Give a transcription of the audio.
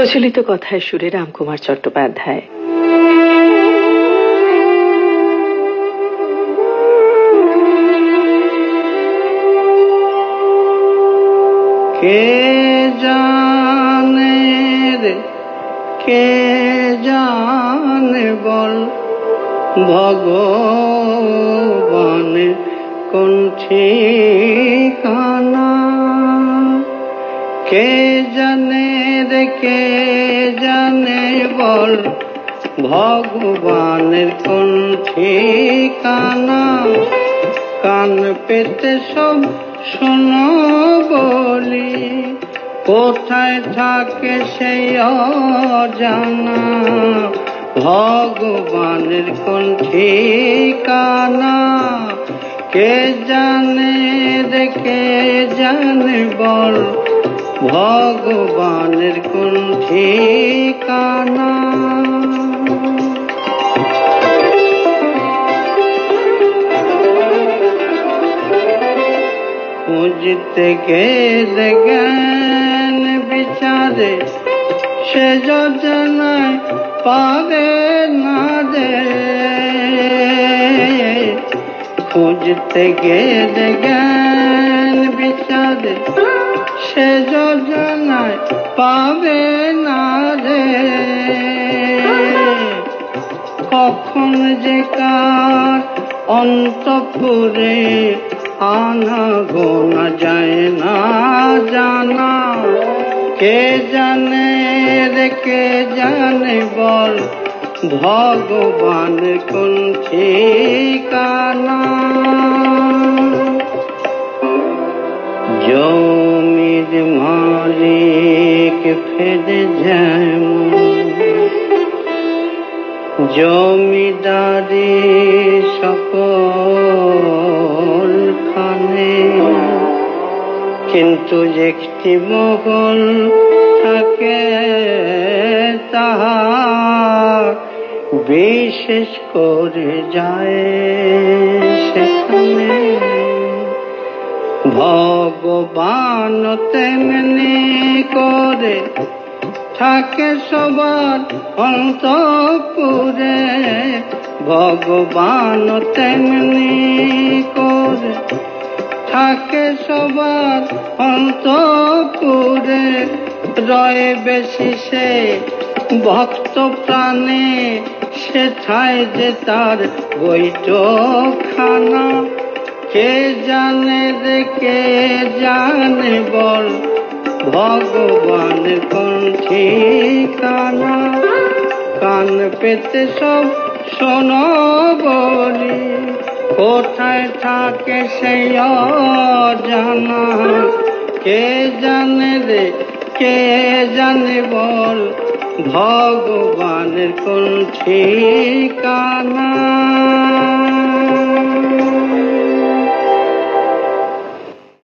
প্রচলিত কথায় সুরে রামকুমার চট্টোপাধ্যায়। কে জানে রে, কে জানে বল, ভগবান কোন ঠিকানা? কে কে জানে বল? ভগবানের কোন ঠিকানা? কান পেতে সব শোনো বলি। কোথায় থাকে সেই অজানা? ভগবানের কোন ঠিকানা? কে জানে রে, কে জানে বল? ভগবানের কোন। ঠিকানা খুঁজতে গেলে জ্ঞান বিচারে সে যোজনায় পাবে না রে খুঁজতে গেলে জ্ঞান বিচারে সে যোজনায় পাবে না রে। কখন যে কার অন্তপুরে আনা গোনা যায় না জানা। কে জানে রে, কে জানে বল, ভগবান কোন ঠিকানা? জমির মালিক ফেরে যেমন জমিদারি সকল খানে কিন্তু একটি মহল থাকে তাহা বিশেষ করে যায় ভগবান তেমনি করে থাকে সবার অন্তপুরে। ভগবান তেমনি করে থাকে সবার অন্তপুরে। রয়ে বেশি সে ভক্ত প্রাণে সে যে তার বৈঠখানা কে জানে কে জানে বল? ভগবান কোন ঠিকানা? কান পেতে সব শোনো বলি, কোথায় থাকে সেই জানা কে জানে রে, কে জানে বল? ভগবানের কোন ঠিকানা?